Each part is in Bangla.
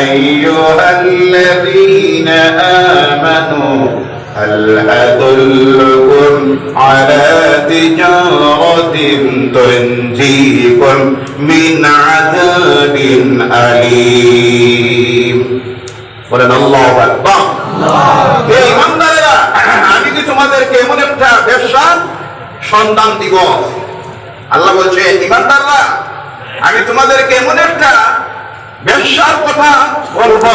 أيها الذين آمنوا هل أدلكم على تجارة تنجيكم من عذاب أليم বলেন আল্লাহ আকবার হে ইমানদারেরা আমি কি তোমাদেরকে এমন একটা ব্যবসার সন্ধান দিব আল্লাহ বলছে ইমানদাররা আমি তোমাদেরকে এমন একটা ব্যবসার কথা বলবো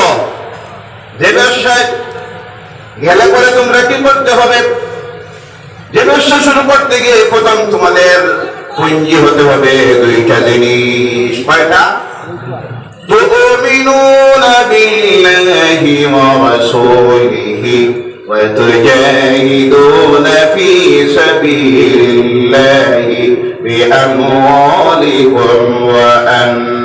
যে ব্যবসায় গেলে পরে তোমরা কি করতে হবে যে ব্যবসা শুরু করতে গিয়ে প্রথম তোমাদের পুঞ্জি হতে হবে দুইটা জিনিস কয়টা تؤمنون بالله ورسوله وتجاهدون في سبيل الله بأموالكم وأنفسكم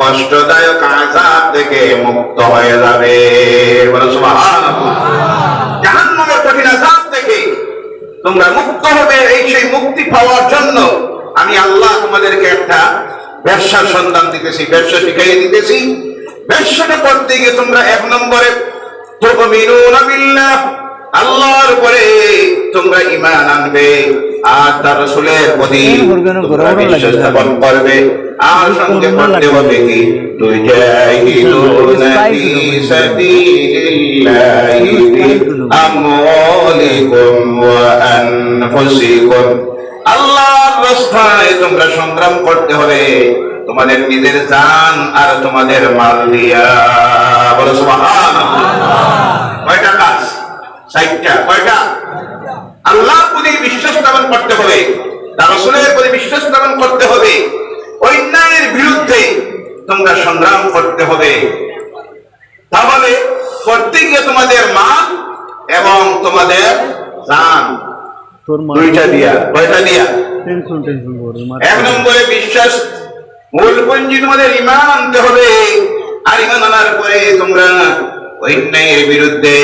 কষ্টদায়ক আযাব থেকে মুক্ত হয়ে যাবে। কঠিন আযাব থেকে তোমরা মুক্ত হবে। এই সেই মুক্তি পাওয়ার জন্য আমি আল্লাহ তোমাদেরকে একটা ব্যবসার সন্ধান দিতেছি, ব্যবসা শিখাইয়ে দিতেছি। ব্যবসাটা করতে গিয়ে তোমরা এক নম্বরে বিল্লাহ। আল্লাহর পরে তোমরা ঈমান আনবে আর তার রাসূলের প্রতি তোমরা বিশ্বাস স্থাপন করবে। আর সঙ্গে করতে হবে কি? তুজাহিদুনা ফি সাবিলিল্লাহি বি আমওয়ালিকুম ওয়া আনফুসিকুম। আল্লাহর রাস্তায় তোমরা সংগ্রাম করতে হবে। তোমাদের নিজের জান আর তোমাদের মাল দিয়া। বলো সুবহানাল্লাহ। কয়টা কাজ কয়টা? আল্লাহর প্রতি বিশ্বাস স্থাপন করতে হবে তার রাসূলের প্রতি বিশ্বাস স্থাপন করতে হবে অন্যায়ের বিরুদ্ধে তোমরা সংগ্রাম করতে হবে। তাহলে করতে গিয়ে তোমাদের মান এবং তোমাদের জান। দুইটা দিয়া কয়টা দিয়া? এক নম্বরে বিশ্বাস মূল পুঞ্জি তোমাদের ইমান আনতে হবে আর ইমান আনার পরে তোমরা অন্যায়ের বিরুদ্ধে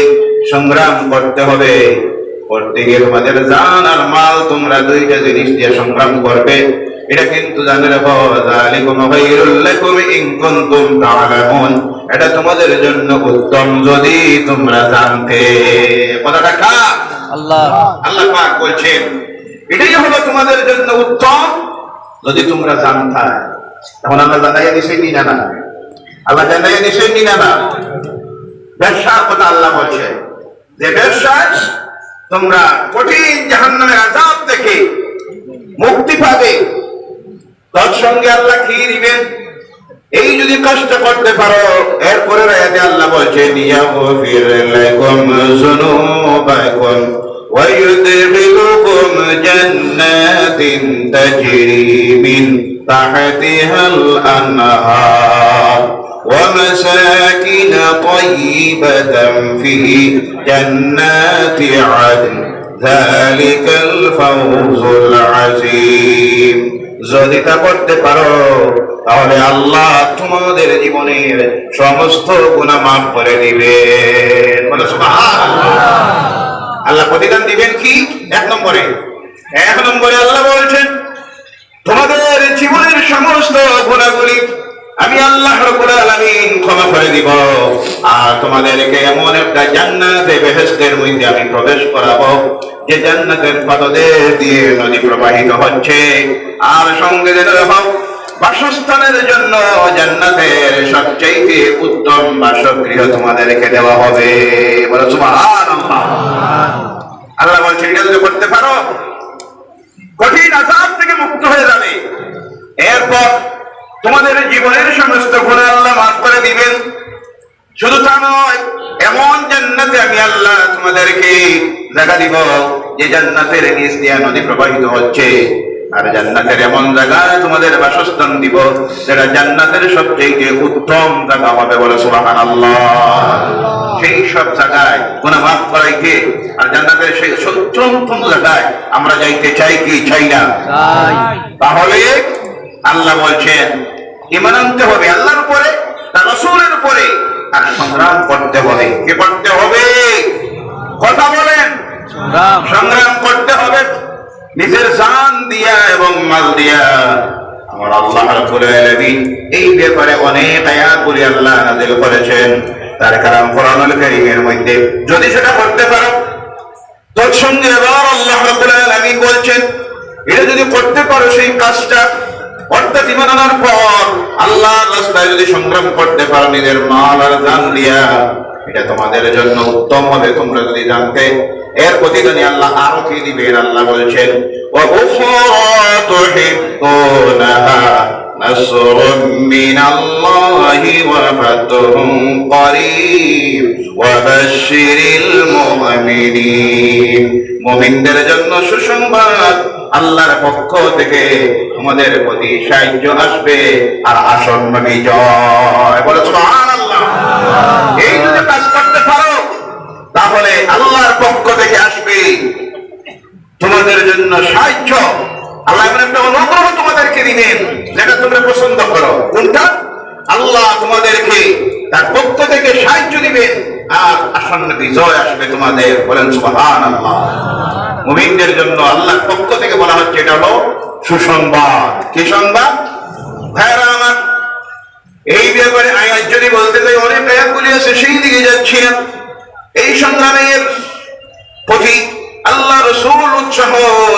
সংগ্রাম করতে হবে। করতে গিয়ে তোমাদের জান আর মাল তোমরা দুইটা জিনিস দিয়ে সংগ্রাম করবে। এটা কিন্তু জানে রাখো যালিকুম খায়রুল লাকুম ইন কুনতুম তা'লামুন এটা তোমাদের জন্য উত্তম যদি তোমরা জানতে। কথাটা কার? আল্লাহ। আল্লাহ পাক বলছেন এটাই হলো তোমাদের জন্য উত্তম যদি তোমরা জানতা। তখন আমরা জানাইয়া নিষেধ নি না আল্লাহ জানাইয়া নিষেধ নি না ব্যবসার কথা আল্লাহ বলছে যে ব্যবসায় তোমরা কঠিন জাহান্নামের আজাব থেকে মুক্তি পাবে। তার সঙ্গে আল্লাহ কি দিবেন। এই যদি কষ্ট করতে পারো, এরপরে রায়াতে আল্লাহ বলছেন, ইয়াগফির লাকুম যুনুবাকুম ওয়া ইউদখিলুকুম জান্নাতিন তাজরি মিন তাহতিহাল আনহার। ومساكن طيبة في جنات عدن ذلك الفوز العظيم যদি তা করতে পারো তাহলে আল্লাহ তোমাদের জীবনের সমস্ত গুণা মাফ করে দিবেন বলো সুবহানাল্লাহ। আল্লাহ প্রতিদান দিবেন কি এক নম্বরে এক নম্বরে আল্লাহ বলছেন তোমাদের জীবনের সমস্ত গুণাগুলি আমি আল্লাহ রব্বুল আলামিন ক্ষমা করে দিব। আর তোমাদেরকে এমন একটা জান্নাতে বেহেশতের মধ্যে আমি প্রবেশ করাবো, যে জান্নাতের পদদের দিয়ে নদী প্রবাহিত হচ্ছে। আর সঙ্গে রাখো, বাসস্থানের জন্য জান্নাতের সবচেয়ে উত্তম বাসগৃহ তোমাদেরকে দেওয়া হবে। বলো, সুবহানাল্লাহ। আল্লাহ বলছেন, এটা যদি করতে পারো, কঠিন আজাব থেকে মুক্ত হয়ে যাবে। এরপর তোমাদের জীবনের সমস্ত গুণ আল্লাহ মাফ করে দিবেন। শুধু তা নয় এমন জান্নাতে আমি আল্লাহ তোমাদেরকে জায়গা দিব যে জান্নাতের নিচ দিয়া নদী প্রবাহিত হচ্ছে। আর জান্নাতের এমন জায়গায় তোমাদের বাসস্থান দিব যেটা জান্নাতের সবচেয়ে উত্তম জায়গা হবে বলে সুবাহান সেই সব জায়গায় কোন মাফ করাইতে আর জান্নাতের সেই সত্যম জায়গায় আমরা যাইতে চাই কি? চাই না। তাহলে আল্লাহ বলছেন ইমান আনতে হবে আল্লাহর উপরে তার রসুলের উপরে আর সংগ্রাম করতে হবে। কি করতে হবে? কথা বলেন। সংগ্রাম। করতে হবে। নিজের জান দিয়া এবং মাল দিয়া। আমার আল্লাহ রাব্বুল আলামিন এই ব্যাপারে অনেক আয়াত করে আল্লাহ নাযিল করেছেন। তার কারণ কোরআনুল কারীমের মধ্যে। যদি সেটা করতে পারো তোর সঙ্গে এবার আল্লাহ রাব্বুল আলামিন বলছেন এটা যদি করতে পারো সেই কাজটা অর্থাৎ ইমান আনার পর আল্লাহর রাস্তায় যদি সংগ্রাম করতে পারো নিজের মাল আর জান দিয়া এটা তোমাদের জন্য উত্তম হবে তোমরা যদি জানতে এর প্রতিদানে আল্লাহ আরো কি দিবেন আল্লাহ বলছেন وأخرى تحبونها نصر من الله وفتح قريب وبشر المؤمنين মুমিনদের জন্য সুসংবাদ। আল্লাহর পক্ষ থেকে তোমাদের প্রতি সাহায্য আসবে আর আসন্ন বিজয় বলে এই যদি কাজ করতে পারো, তাহলে আল্লাহর পক্ষ থেকে আসবে। তোমাদের জন্য সাহায্য। আল্লাহ একটা অনুগ্রহ তোমাদেরকে দিবেন, যেটা তোমরা পছন্দ করো। কোনটা? আল্লাহ তোমাদেরকে তার পক্ষ থেকে সাহায্য দিবেন। আর আসন্ন বিজয় আসবে তোমাদের। বলেন সুবহান আল্লাহ মুমিনদের জন্য আল্লাহর পক্ষ থেকে বলা হচ্ছে, এটা হলো সুসংবাদ। কি সংবাদ? ভাইরা আমার, এই ব্যাপারে আয়াত যদি বলতে যাই, অনেক আয়াতগুলি আছে, সেই দিকে যাচ্ছি না। এই সংগ্রামের প্রতি আল্লাহ রসুল উৎসাহ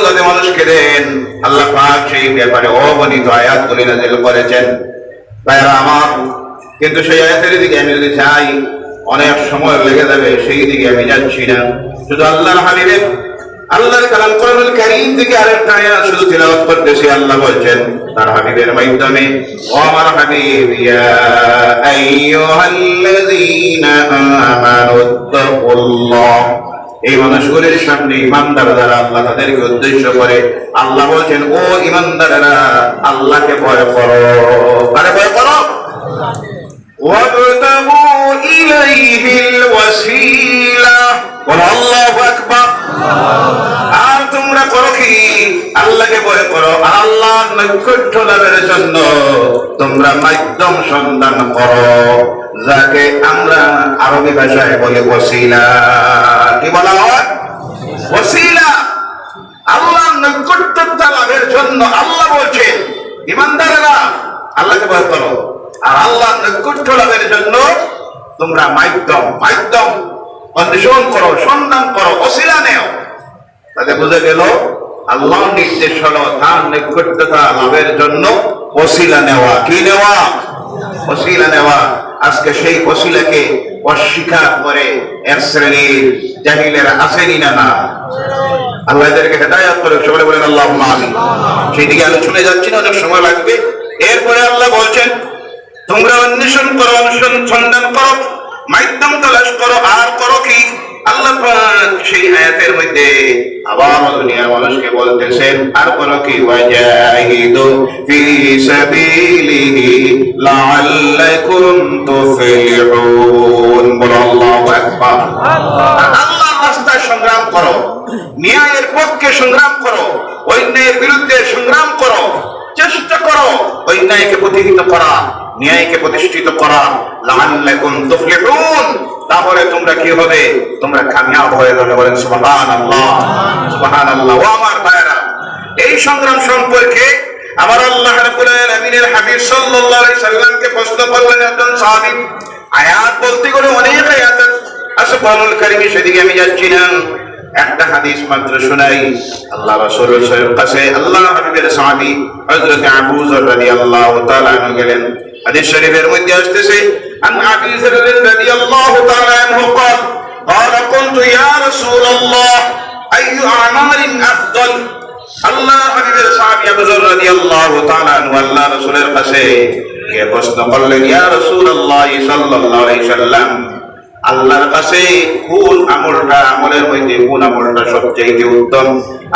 যাতে মানুষকে দেন, আল্লাহ পাক সেই ব্যাপারে অগণিত আয়াতগুলি নাজিল করেছেন। ভাইরা আমার, কিন্তু সেই আয়াতের দিকে আমি যদি চাই অনেক সময় লেগে যাবে, সেই দিকে আমি যাচ্ছি না। শুধু আল্লাহর হাবিবের আল্লাহর কালাম কোরআনুল কারীম থেকে আরেকটা আয়াত শুধু তিলাওয়াত করতেছি আল্লাহ বলছেন, তার হাবিবের মাধ্যমে ও আমার হাবিব, ইয়া আইয়ুহাল্লাযীনা আমানু তাকুল্লাহ এই মানুষগুলির সামনে ইমানদার দ্বারা আল্লাহ তাদেরকে উদ্দেশ্য করে, আল্লাহ বলছেন, ও ইমানদারেরা, আল্লাহকে ভয় করো। আরে ভয় করো? وابتغوا إليه الوسيلة বলো আল্লাহু আকবার আর তোমরা করো কি আল্লাহকে ভয় করো আর আল্লাহ নৈকট্য লাভের জন্য তোমরা মাধ্যম সন্ধান করো যাকে আমরা আরবি ভাষায় বলে ওসিলা কি বলা হয় ওসিলা আল্লাহ নৈকট্যতা লাভের জন্য আল্লাহ বলছেন ইমানদারেরা আল্লাহকে ভয় করো আর আল্লাহ নৈকট্য লাভের জন্য তোমরা মাধ্যম মাধ্যম অন্বেষণ করো, সন্ধান করো, অশিলা নেও। তাতে বুঝে গেল, আল্লাহ নির্দেশ হলো তার নৈকট্যতা লাভের জন্য অশিলা নেওয়া। কি নেওয়া? অশিলা নেওয়া। আজকে সেই অশিলাকে অস্বীকার করে এক শ্রেণির জাহিলেরা আসেনি না না? আল্লাহ এদেরকে হেদায়াত করে সবাই বলেন আল্লাহ সেই দিকে আলোচনায় যাচ্ছি না, অনেক সময় লাগবে। এরপরে আল্লাহ বলছেন তোমরা অন্বেষণ করো অনুসরণ সন্ধান করো, মাধ্যম তলাশ করো, আর করো কি? আল্লাহ সেই আয়াতের মধ্যে আবার দুনিয়ার মানুষকে বলতেছেন, আর করো কি? ওয়াজাহিদু ফি সাবিলিহি লাআল্লাকুম তুফলিহুন। আল্লাহু আকবার। আল্লাহর রাস্তায় সংগ্রাম করো, ন্যায়ের পক্ষে সংগ্রাম করো, অন্যায়ের বিরুদ্ধে সংগ্রাম করো, চেষ্টা করো, অন্যায়কে প্রতিহিত করা। ন্যায়কে প্রতিষ্ঠিত করা তাহলে তোমরা কি হবে? তোমরা কামিয়াব হয়ে যাবে বলেন সুবহানাল্লাহ। সুবহানাল্লাহ। ও আমার ভাইরা এই সংগ্রাম সম্পর্কে আমার আল্লাহ রাব্বুল আলামিনের হাবিব সাল্লাল্লাহু আলাইহি সাল্লামকে প্রশ্ন করলেন একজন সাহাবী। আয়াত বলতে গেলে অনেক আয়াত আছে। সেদিকে আমি যাচ্ছি না। একটা হাদিস মাত্র শোনাই। আল্লাহ রাসূলের কাছে আল্লাহ হাবিবের সাহাবী হযরত আবু যর রাদিয়াল্লাহু তাআলা গেলেন। হাদিস শরীফের মধ্যে আসতেছে আন আবি যর রাদিয়াল্লাহু তাআলা আনহু قال قال قلت يا رسول الله اي اعمال افضل আল্লাহ হাবিবের সাহাবী আবু যর রাদিয়াল্লাহু তাআলা আনহু আল্লাহ রাসূলের কাছে গিয়ে প্রশ্ন করলেন ইয়া রাসূলুল্লাহ সাল্লাল্লাহু আলাইহি সাল্লাম আল্লাহর কাছে কোন আমলটা আমলের মধ্যে কোন আমলটা সবচেয়ে উত্তম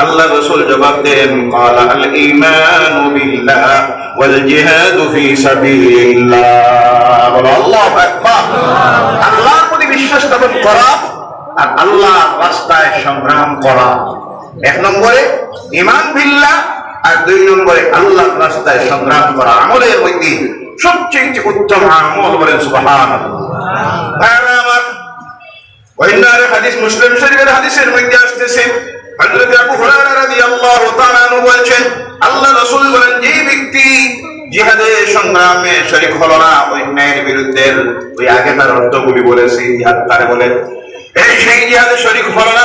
আল্লাহ রসুল জবাব দেন قال الايمان بالله والجهاد في سبيل الله বলো আল্লাহু আকবার আল্লাহর প্রতি বিশ্বাস স্থাপন করা আর আল্লাহর রাস্তায় সংগ্রাম করা এক নম্বরে ইমান বিল্লাহ আর দুই নম্বরে আল্লাহর রাস্তায় সংগ্রাম করা আমলের মধ্যে সবচেয়ে উত্তম আমল বলেন সুবহানাল্লাহ আর আমার ওইনার হাদিস মুসলিম শরীফের হাদিসের মধ্যে আসতেছে হযরত আবু হুরায়রা আল্লাহ রাসূল বলেন, যে ব্যক্তি জিহাদে সংগ্রামে শরীক হলো অন্যায়ের বিরুদ্ধে ওই আগে তার অর্থগুলি বলেছি, জিহাদ তারে বলে, এই সেই জিহাদে শরীক হলো না।